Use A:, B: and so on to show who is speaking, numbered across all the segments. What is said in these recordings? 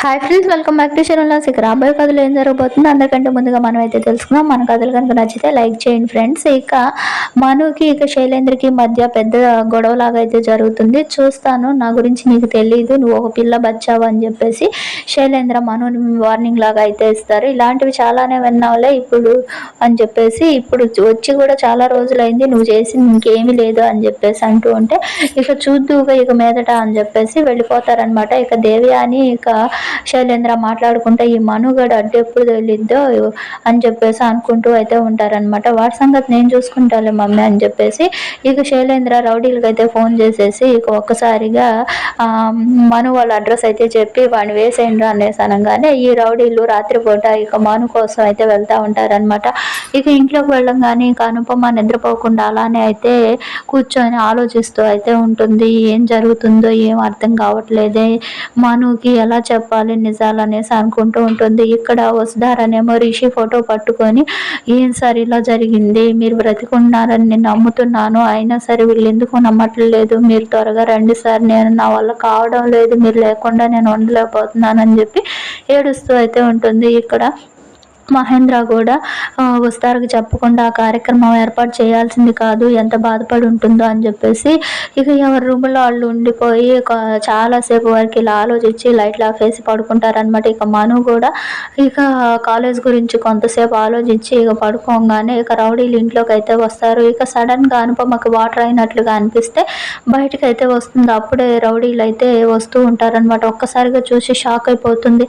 A: Hi friends welcome back to శరణ్లాస్ ఇక రాబోయే కథలు ఏం జరగబోతుందో అందరికంటే ముందుగా మనం అయితే తెలుసుకుందాం. మన కథలు కనుక నచ్చితే లైక్ చేయండి ఫ్రెండ్స్ ఇక మనుకి ఇక శైలేంద్రకి మధ్య పెద్ద గొడవలాగా అయితే జరుగుతుంది. చూస్తాను నా గురించి నీకు తెలియదు నువ్వు ఒక పిల్ల బచ్చావు అని చెప్పేసి శైలేంద్ర మనుని వార్నింగ్ లాగా అయితే ఇస్తారు. ఇలాంటివి చాలానే విన్నావులే ఇప్పుడు అని చెప్పేసి ఇప్పుడు వచ్చి కూడా చాలా రోజులైంది నువ్వు చేసింది ఇంకేమీ లేదు అని చెప్పేసి అంటూ ఉంటే ఇక చూద్దుగా ఇక మీదట అని చెప్పేసి వెళ్ళిపోతారనమాట ఇక దేవి అని ఇక శైలేంద్ర మాట్లాడుకుంటే ఈ మనుగడ అంటే ఎప్పుడు తెలియద్దో అని చెప్పేసి అనుకుంటూ అయితే ఉంటారనమాట వాడి సంగతి నేను చూసుకుంటాలే మమ్మీ అని చెప్పేసి ఇక శైలేంద్ర రౌడీలకి అయితే ఫోన్ చేసేసి ఇక ఒక్కసారిగా మను వాళ్ళ అడ్రస్ అయితే చెప్పి వాడిని వేసేయండి అనేసి అనగానే ఈ రౌడీలు రాత్రిపూట ఇక మను కోసం అయితే వెళ్తూ ఉంటారనమాట ఇక ఇంట్లోకి వెళ్ళంగానే ఇక అనుపమ నిద్రపోకుండా అలానే అయితే కూర్చొని ఆలోచిస్తూ అయితే ఉంటుంది ఏం జరుగుతుందో ఏం అర్థం కావట్లేదే? మనుకి ఎలా చెప్పాలి నిజాలు అనేసి అనుకుంటూ ఉంటుంది. ఇక్కడ వసుధారనేమో రిషి ఫోటో పట్టుకొని ఏం సార్ ఇలా జరిగింది? మీరు బ్రతికున్నారని నేను నమ్ముతున్నాను. అయినా సరే వీళ్ళు ఎందుకు నమ్మట్లేదు. మీరు త్వరగా రండి సార్. నేను నా వల్ల కావడం లేదు. మీరు లేకుండా నేను ఉండలేకపోతున్నాను అని చెప్పి ఏడుస్తూ అయితే ఉంటుంది. ఇక్కడ మహేంద్ర కూడా వస్తారకు చెప్పకుండా ఆ కార్యక్రమం ఏర్పాటు చేయాల్సింది కాదు ఎంత బాధపడి ఉంటుందో అని చెప్పేసి ఇక ఎవరి రూమ్లో వాళ్ళు ఉండిపోయి చాలాసేపు వరకు ఇలా ఆలోచించి లైట్లు ఆఫ్ వేసి పడుకుంటారనమాట ఇక మను కూడా ఇక కాలేజ్ గురించి కొంతసేపు ఆలోచించి ఇక పడుకోగానే ఇక రౌడీలు ఇంట్లోకి అయితే వస్తారు. ఇక సడన్గా అనుపమకి వాటర్ అయినట్లుగా అనిపిస్తే బయటకు అయితే వస్తుంది. అప్పుడే రౌడీలు అయితే వస్తూ ఉంటారనమాట ఒక్కసారిగా చూసి షాక్ అయిపోతుంది.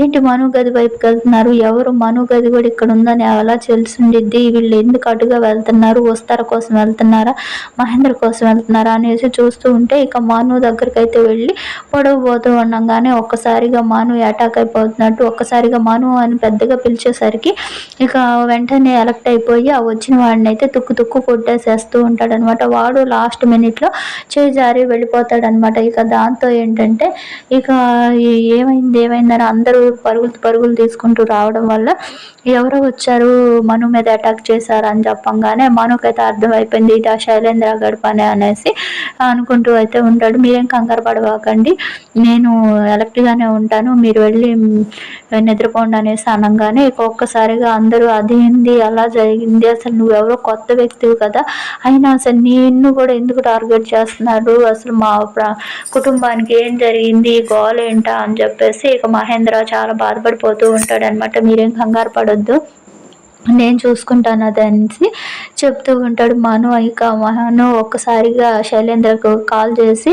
A: ఏంటి మను గది వైపుకి వెళ్తున్నారు? ఎవరు మను మను గది కూడా ఇక్కడ ఉందని అలా తెలిసిండిద్ది వీళ్ళు ఎందుకు అటుగా వెళ్తున్నారు? వస్తార కోసం వెళ్తున్నారా? మహేంద్ర కోసం వెళ్తున్నారా? అనేసి చూస్తూ ఉంటే ఇక మాను దగ్గరికి అయితే వెళ్ళి పొడవు పోతూ ఉండగానే ఒక్కసారిగా మాను అటాక్ అయిపోతున్నట్టు ఒక్కసారిగా మాను అని పెద్దగా పిలిచేసరికి ఇక వెంటనే ఎలక్ట్ అయిపోయి ఆ వచ్చిన వాడిని అయితే తుక్కు తుక్కు కొట్టేసేస్తూ ఉంటాడనమాట. వాడు లాస్ట్ మినిట్లో చేయి జారి వెళ్ళిపోతాడనమాట. ఇక దాంతో ఏంటంటే ఇక ఏమైంది ఏమైందని అందరూ పరుగులు పరుగులు తీసుకుంటూ రావడం వల్ల ఎవరో వచ్చారు మను మీద అటాక్ చేశారు అని చెప్పంగానే మనుకైతే అర్థమైపోయింది ఇటా శైలేంద్ర గడపనే అనేసి అనుకుంటూ అయితే ఉంటాడు. మీరేం కంగారు పడవాకండి. నేను ఎలక్ట్గానే ఉంటాను. మీరు వెళ్ళి నిద్రపోండి అనేసి అనగానే ఒక్కసారిగా అందరూ అదేంది అలా జరిగింది? అసలు నువ్వెవరో కొత్త వ్యక్తివి కదా? అయినా అసలు నిన్ను కూడా ఎందుకు టార్గెట్ చేస్తున్నారు? అసలు మా కుటుంబానికి ఏం జరిగింది? గోల్ ఏంటా? అని చెప్పేసి ఇక మహేంద్ర చాలా బాధపడిపోతూ ఉంటాడు అనమాట మీరేం కంగారు పడొద్దు. నేను చూసుకుంటాను అదనేసి చెప్తూ ఉంటాడు మను ఇక మను ఒక్కసారిగా శైలేంద్రకు కాల్ చేసి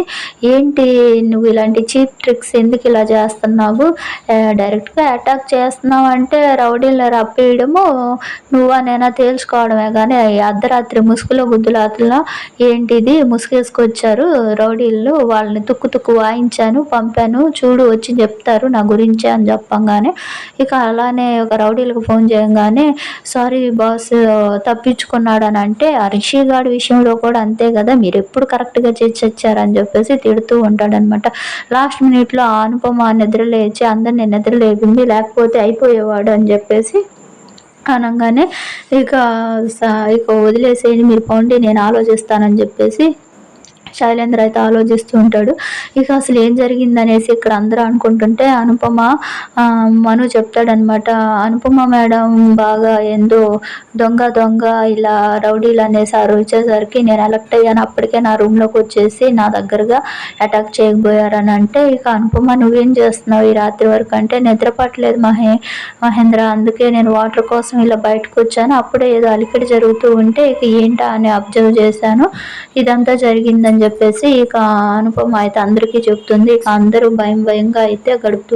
A: ఏంటి నువ్వు ఇలాంటి చీప్ ట్రిక్స్ ఎందుకు ఇలా చేస్తున్నావు? డైరెక్ట్గా అటాక్ చేస్తున్నావు అంటే రౌడీలు రప్పేయడము నువ్వు నేనా తేల్చుకోవడమే. కానీ అర్ధరాత్రి ముసుగులో గుద్దులాతలో ఏంటిది? ముసుగేసుకొచ్చారు రౌడీలు వాళ్ళని తుక్కు తుక్కు వాయించాను పంపాను చూడు వచ్చి చెప్తారు నా గురించి అని చెప్పంగానే ఇక అలానే ఒక రౌడీలకు ఫోన్ చేయగానే సారీ బాస్ తప్పించుకున్నాడు అని అంటే ఆ గాడి విషయంలో కూడా అంతే కదా మీరు ఎప్పుడు కరెక్ట్గా చేసి వచ్చారని చెప్పేసి తిడుతూ ఉంటాడనమాట. లాస్ట్ మినిట్లో ఆ అనుపమ నిద్రలేచి అందరిని నిద్రలేపింది లేకపోతే అయిపోయేవాడు అని చెప్పేసి అనగానే ఇక ఇక వదిలేసేయండి మీరు పోండి నేను ఆలోచిస్తానని చెప్పేసి శైలేంద్ర అయితే ఆలోచిస్తూ ఉంటాడు. ఇక అసలు ఏం జరిగిందనేసి ఇక్కడ అందరూ అనుకుంటుంటే అనుపమ మను చెప్తాడనమాట అనుపమ మేడం బాగా ఏందో దొంగ దొంగ ఇలా రౌడీలు అనేసి వచ్చేసరికి నేను ఎలక్ట్ అయ్యాను. అప్పటికే నా రూమ్లోకి వచ్చేసి నా దగ్గరగా అటాక్ చేయకపోయారని అంటే ఇక అనుపమ నువ్వేం చేస్తున్నావు ఈ రాత్రి వరకు? అంటే నిద్రపట్టలేదు మహే మహేంద్ర అందుకే నేను వాటర్ కోసం ఇలా బయటకు వచ్చాను. అప్పుడే ఏదో అలికిడి జరుగుతూ ఉంటే ఇక ఏంటా అని అబ్జర్వ్ చేశాను. ఇదంతా జరిగిందని చెప్పేసి ఇక అనుపమ అయితే అందరికీ చెప్తుంది. ఇక అందరూ భయం భయంగా అయితే గడుపుతూ